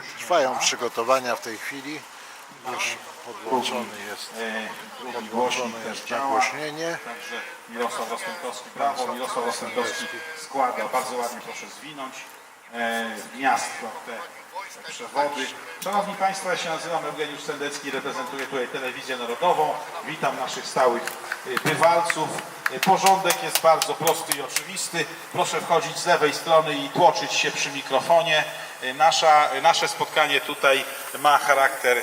Trwają przygotowania w tej chwili. Już podłączony jest, podłączone jest nagłośnienie. Także Mirosław Rostępkowski prawo, Mirosław Rostępkowski składa, bardzo ładnie proszę zwinąć e, gniazdko, te, te przewody. Szanowni Państwo, ja się nazywam Eugeniusz Sendecki, reprezentuję tutaj Telewizję Narodową. Witam naszych stałych e, bywalców. E, Porządek jest bardzo prosty i oczywisty. Proszę wchodzić z lewej strony i tłoczyć się przy mikrofonie. Nasza, nasze spotkanie tutaj ma charakter e,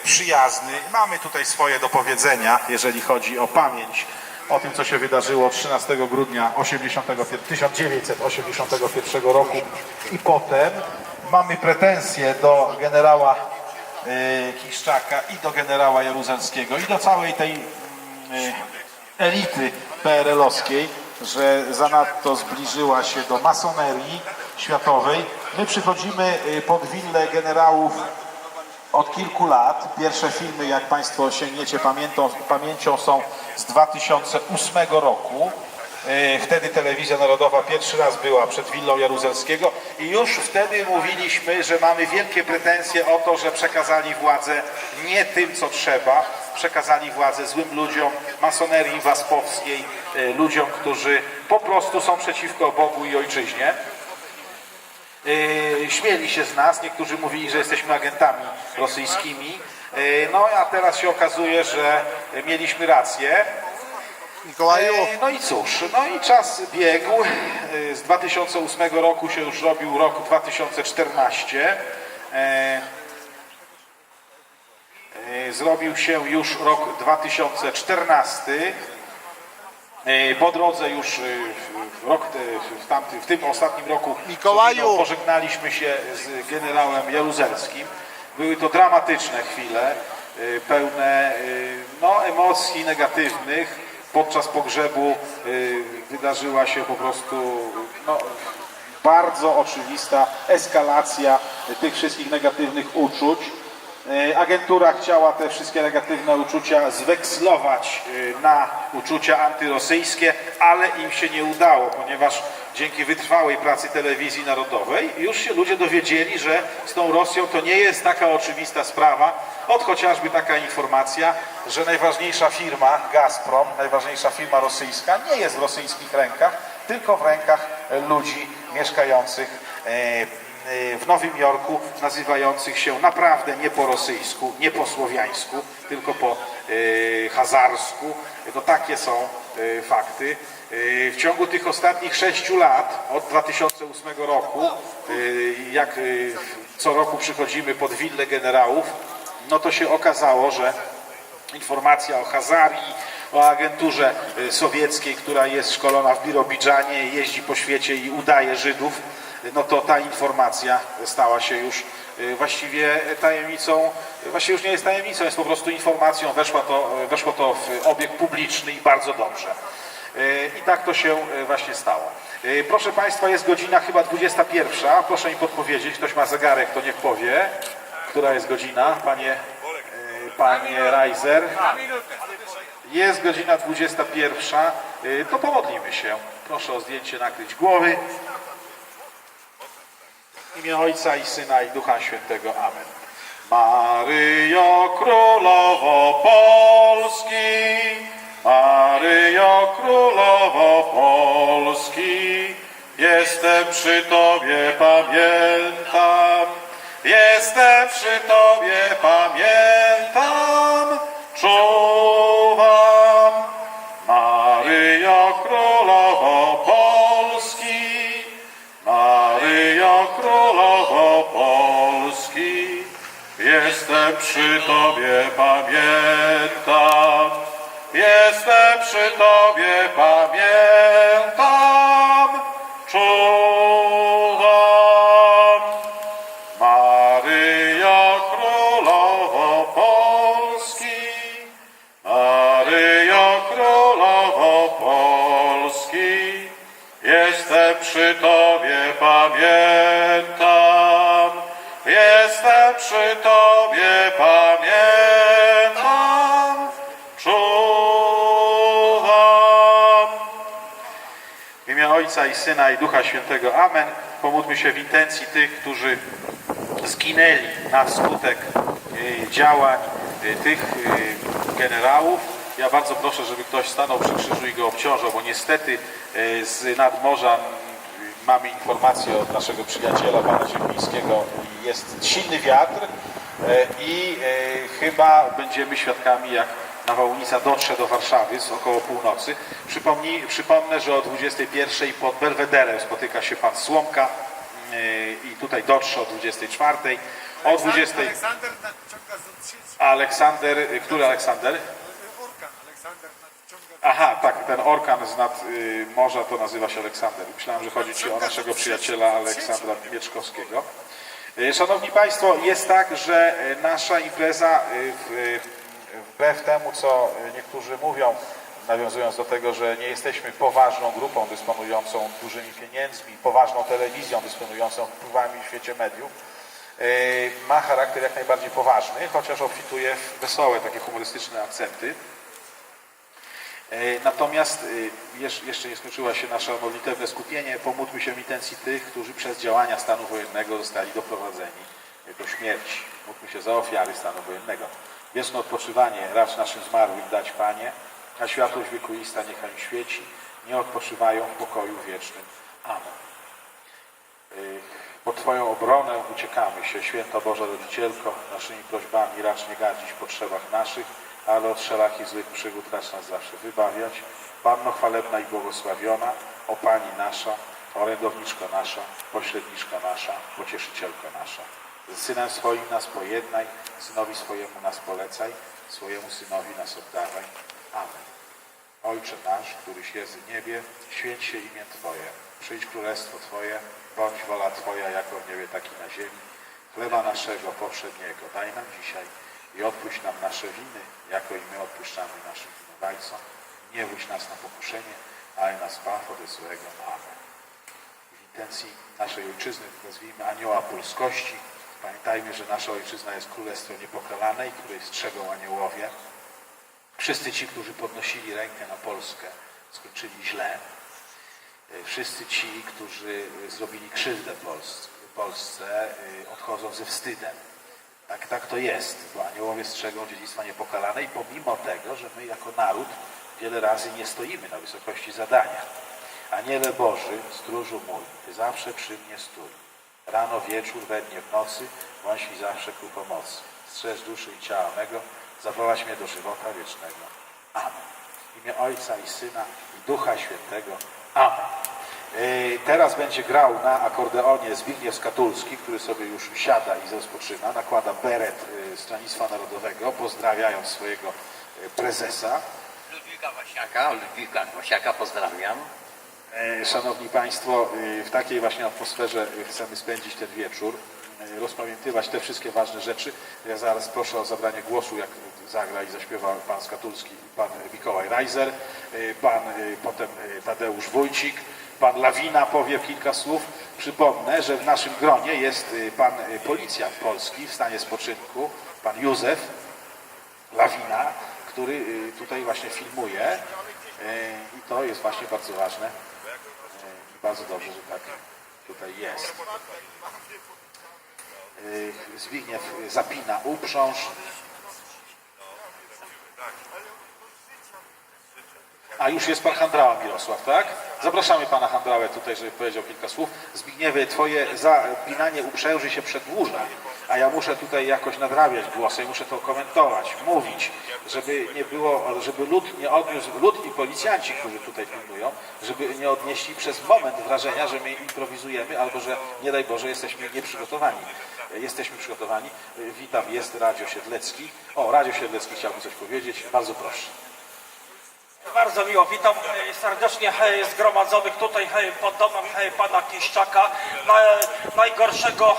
przyjazny. Mamy tutaj swoje do powiedzenia, jeżeli chodzi o pamięć o tym, co się wydarzyło 13 grudnia 81 1981 roku i potem. Mamy pretensje do generała e, Kiszczaka i do generała Jaruzelskiego i do całej tej mm, e, elity PRL-owskiej, że zanadto zbliżyła się do masonerii światowej. My przychodzimy y, pod willę generałów od kilku lat. Pierwsze filmy, jak Państwo sięgniecie pamiętą, pamięcią, są z 2008 roku. E, Wtedy Telewizja Narodowa pierwszy raz była przed Willą Jaruzelskiego i już wtedy mówiliśmy, że mamy wielkie pretensje o to, że przekazali władzę nie tym, co trzeba. Przekazali władzę złym ludziom, masonerii waspowskiej, e, ludziom, którzy po prostu są przeciwko Bogu i Ojczyźnie. Yy, śmieli się z nas, niektórzy mówili, że jesteśmy agentami rosyjskimi. Yy, No a teraz się okazuje, że mieliśmy rację. Mikołaju, No i cóż, no i czas biegł. Z 2008 roku się już robił rok 2014. Zrobił się już rok 2014. Yy, Po drodze już yy, w, rok, te- w, tamtym, w tym ostatnim roku Mikołaju! pożegnaliśmy się z generałem Jaruzelskim. Były to dramatyczne chwile, pełne no, emocji negatywnych. Podczas pogrzebu wydarzyła się po prostu no, bardzo oczywista eskalacja tych wszystkich negatywnych uczuć. E, Agentura chciała te wszystkie negatywne uczucia zwekslować e, na uczucia antyrosyjskie, ale im się nie udało, ponieważ dzięki wytrwałej pracy telewizji narodowej już się ludzie dowiedzieli, że z tą Rosją to nie jest taka oczywista sprawa. Od chociażby taka informacja, że najważniejsza firma Gazprom, najważniejsza firma rosyjska nie jest w rosyjskich rękach, tylko w rękach ludzi mieszkających e, w Nowym Jorku nazywających się naprawdę nie po rosyjsku, nie po słowiańsku, tylko po e, hazarsku. No takie są e, fakty. E, w ciągu tych ostatnich sześciu lat, od 2008 roku, e, jak e, co roku przychodzimy pod willę generałów, no to się okazało, że informacja o Hazarii, o agenturze sowieckiej, która jest szkolona w Birobidżanie, jeździ po świecie i udaje Żydów, no to ta informacja stała się już y, właściwie tajemnicą, właściwie już nie jest tajemnicą, jest po prostu informacją, weszło to, weszło to w obieg publiczny i bardzo dobrze. Y, I tak to się y, właśnie stało. Y, Proszę Państwa, jest godzina chyba 21. Proszę mi podpowiedzieć, ktoś ma zegarek, to niech powie, która jest godzina, panie, y, panie Reiser. Jest godzina 21. Y, To pomodlimy się. Proszę o zdjęcie nakryć głowy. Imię Ojca i Syna i Ducha Świętego. Amen. Maryjo Królowo Polski, Maryjo Królowo Polski, jestem przy Tobie, pamiętam, jestem przy Tobie, pamiętam, przy Tobie, pamiętam, jestem przy Tobie, pamiętam, Ojca i Syna i Ducha Świętego. Amen. Pomódlmy się w intencji tych, którzy zginęli na skutek e, działań e, tych e, generałów. Ja bardzo proszę, żeby ktoś stanął przy krzyżu i go obciążał, bo niestety z nadmorza mamy informację od naszego przyjaciela, pana Ziemlińskiego, jest silny wiatr i chyba będziemy świadkami, jak nawałnica dotrze do Warszawy z około północy. Przypomnij, przypomnę, że o 21 pod Belwederem spotyka się pan Słomka e, i tutaj dotrze o 24. O 20. Aleksander. Aleksander, e, który Aleksander? Orkan. Aleksander nadciąga. Aha, tak, ten orkan z nad y, morza to nazywa się Aleksander. Myślałem, że chodzi ci o naszego przyjaciela Aleksandra Mieczkowskiego. Y, Szanowni Państwo, jest tak, że y, nasza impreza y, w, y, wbrew temu, co niektórzy mówią, nawiązując do tego, że nie jesteśmy poważną grupą dysponującą dużymi pieniędzmi, poważną telewizją dysponującą wpływami w świecie mediów, y, ma charakter jak najbardziej poważny, chociaż obfituje w wesołe, takie humorystyczne akcenty. E, Natomiast e, jeszcze nie skończyło się nasze modlitewne skupienie. Pomódlmy się w intencji tych, którzy przez działania stanu wojennego zostali doprowadzeni do śmierci. Módlmy się za ofiary stanu wojennego. Wieczne odpoczywanie racz naszym zmarłym dać Panie, a światłość wiekuista niechaj świeci. Nie odpoczywają w pokoju wiecznym. Amen. Y, Pod Twoją obronę uciekamy się, Święta Boża Rodzicielko, naszymi prośbami racz nie gardzić w potrzebach naszych, ale od wszelakich złych przygód racz nas zawsze wybawiać. Panno chwalebna i błogosławiona, o Pani nasza, orędowniczko nasza, pośredniczka nasza, pocieszycielko nasza. Z Synem swoim nas pojednaj, Synowi swojemu nas polecaj, swojemu Synowi nas oddawaj. Amen. Ojcze nasz, któryś jest w niebie, święć się imię Twoje. Przyjdź królestwo Twoje, bądź wola Twoja jako w niebie, tak i na ziemi. Chleba naszego poprzedniego daj nam dzisiaj i odpuść nam nasze winy, jako i my odpuszczamy naszym winowajcom. Nie wódź nas na pokuszenie, ale nas zbaw ode złego. Amen. W intencji naszej ojczyzny nazwijmy anioła polskości. Pamiętajmy, że nasza ojczyzna jest królestwem niepokalanej, której strzegą aniołowie. Wszyscy ci, którzy podnosili rękę na Polskę, skończyli źle. E, Wszyscy ci, którzy zrobili krzywdę Pols- Polsce, e, odchodzą ze wstydem. Tak, tak to jest, bo aniołowie strzegą dziedzictwa niepokalanej, pomimo tego, że my jako naród wiele razy nie stoimy na wysokości zadania. Aniele Boży, stróżu mój, Ty zawsze przy mnie stój. Rano, wieczór, we dnie, w nocy, bądź mi zawsze ku pomocy. Strzeż duszy i ciała mego, zawołać mnie do żywota wiecznego. Amen. W imię Ojca i Syna i Ducha Świętego. Amen. Yy, Teraz będzie grał na akordeonie Zbigniew Skatulski, który sobie już siada i rozpoczyna. Nakłada beret yy, Stronnictwa Narodowego, pozdrawiając swojego yy, prezesa. Ludwika Wasiaka, Ludwika Wasiaka pozdrawiam. E, Szanowni Państwo, e, w takiej właśnie atmosferze e, chcemy spędzić ten wieczór, rozpamiętywać te wszystkie ważne rzeczy. Ja zaraz proszę o zabranie głosu, jak zagra i zaśpiewa pan Skatulski, pan Mikołaj Reiser, pan potem Tadeusz Wójcik, pan Lawina powie kilka słów. Przypomnę, że w naszym gronie jest pan policjant polski w stanie spoczynku, pan Józef, Lawina, który tutaj właśnie filmuje i to jest właśnie bardzo ważne bardzo dobrze, że tak tutaj jest. Y, Zbigniew zapina uprząż. A już jest pan Handrała Mirosław, tak? Zapraszamy pana Handrałę tutaj, żeby powiedział kilka słów. Zbigniewie, twoje zapinanie uprzęży się przedłuża, a ja muszę tutaj jakoś nadrabiać głosy, muszę to komentować, mówić, żeby nie było, żeby lud nie odniósł, lud i policjanci, którzy tutaj pilnują, żeby nie odnieśli przez moment wrażenia, że my improwizujemy albo że nie daj Boże jesteśmy nieprzygotowani. Jesteśmy przygotowani. Witam, jest Radio Siedlecki. O, Radio Siedlecki chciałbym coś powiedzieć. Bardzo proszę. Bardzo miło, witam e, serdecznie e, zgromadzonych tutaj e, pod domem pana Kiszczaka, na, najgorszego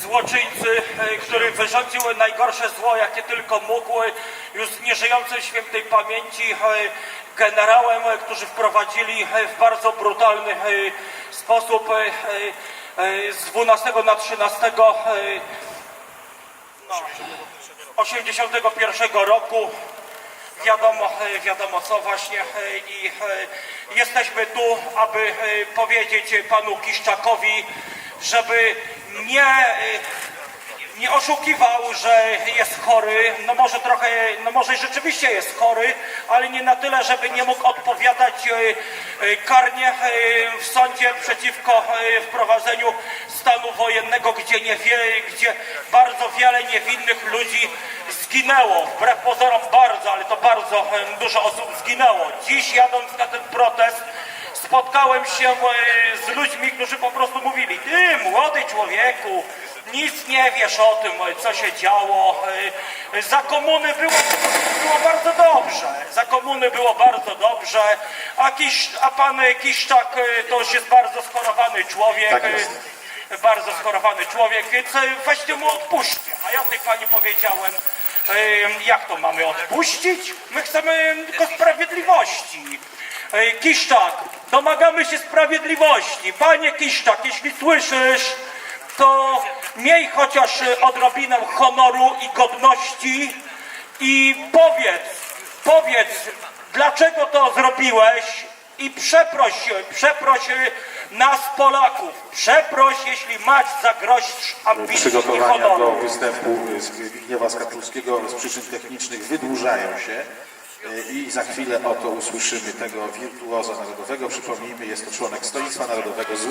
złoczyńcy, który wyrządził najgorsze zło, jakie tylko mógł, już nieżyjącym świętej pamięci generałem, którzy wprowadzili w bardzo brutalny sposób z 12 na 13 e, no, 81 roku wiadomo, e, wiadomo co właśnie e, i e, jesteśmy tu, aby powiedzieć panu Kiszczakowi, żeby nie, nie oszukiwał, że jest chory. No może trochę, no może rzeczywiście jest chory, ale nie na tyle, żeby nie mógł odpowiadać karnie w sądzie przeciwko wprowadzeniu stanu wojennego, gdzie, nie wie, gdzie bardzo wiele niewinnych ludzi zginęło. Wbrew pozorom bardzo, ale to bardzo dużo osób zginęło. Dziś jadąc na ten protest spotkałem się z ludźmi, którzy po prostu mówili, ty młody człowieku, nic nie wiesz o tym, co się działo. Za komuny było, było bardzo dobrze. Za komuny było bardzo dobrze, a, Kisz, a pan Kiszczak e, to już jest bardzo schorowany człowiek. Tak e. Bardzo schorowany człowiek, więc e, weźcie mu odpuśćcie. A ja tej pani powiedziałem, jak to mamy odpuścić? My chcemy tylko sprawiedliwości. Kiszczak, domagamy się sprawiedliwości. Panie Kiszczak, jeśli słyszysz, to miej chociaż odrobinę honoru i godności i powiedz, powiedz, dlaczego to zrobiłeś i przeproś, przeproś nas Polaków. Przeproś, jeśli masz za groź ambicji Przygotowania do występu Zbigniewa Skatulskiego z przyczyn technicznych wydłużają się e, i za chwilę oto usłyszymy tego wirtuoza narodowego. Przypomnijmy, jest to członek Stolictwa Narodowego z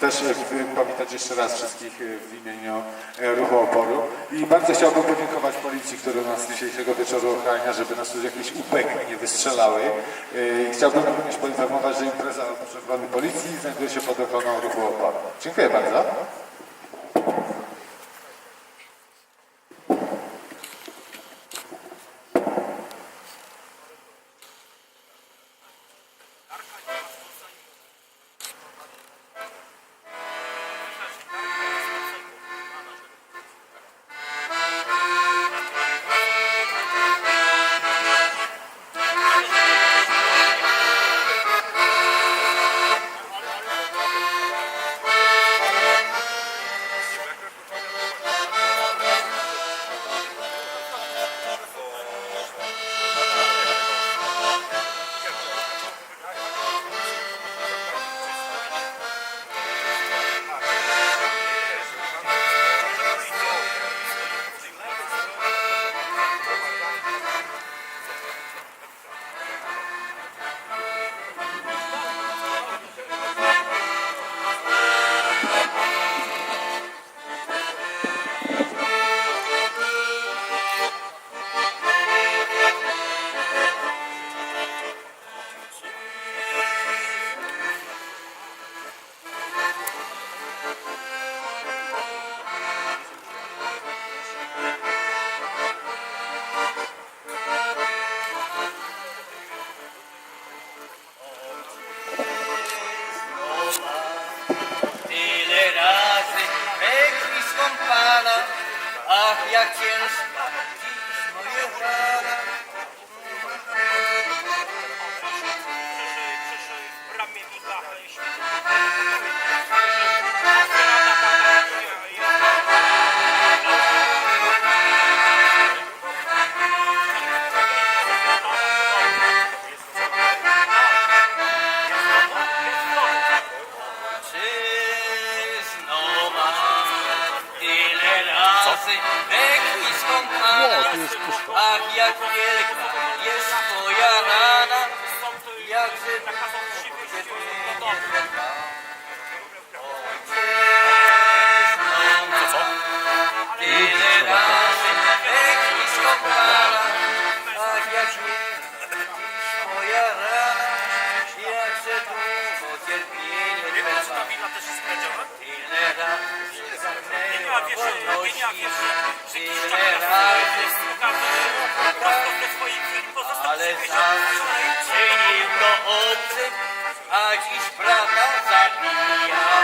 też e, powitać jeszcze raz wszystkich e, w imieniu e, Ruchu Oporu i bardzo chciałbym podziękować policji, która nas dzisiejszego wieczoru ochrania, żeby nas tu jakieś upeki nie wystrzelały. Chciałbym również poinformować, że impreza ochrony policji znajduje się pod ochroną Ruchu Oporu. Dziękuję bardzo. Ach jak wielka jest twoja rana, jakże długo cierpienie trwa. Tyle razy pekli skąpana, ach jak wielka zamknęła wolności, tyle razy ale zawsze czynił to obcy, a dziś brata zabija.